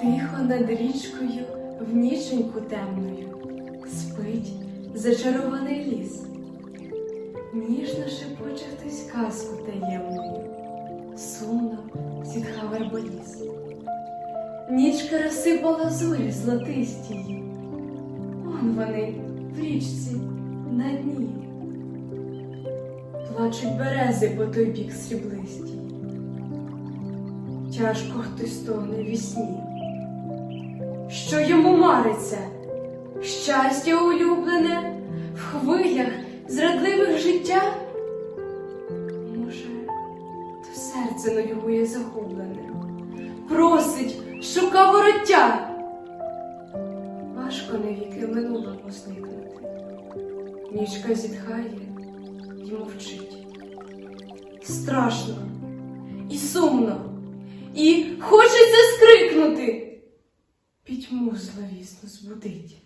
Тихо над річкою в ніченьку темною спить зачарований ліс. Ніжно шепоче хтось казку таємною, сумно зітхав арболіс. Нічка розсипала зорі золотисті. Он вони в річці на дні. Плачуть берези по той бік сріблисті. Тяжко хтось тоне вісні. Що йому мариться? Щастя улюблене в хвилях зрадливих життя? Може, то серце нудьгує загублене, просить, шука вороття. Важко навіки минулому зникнути. Нічка зітхає і мовчить. Страшно і сумно, і хочеться скрикнути. Пітьму зловісно збудить.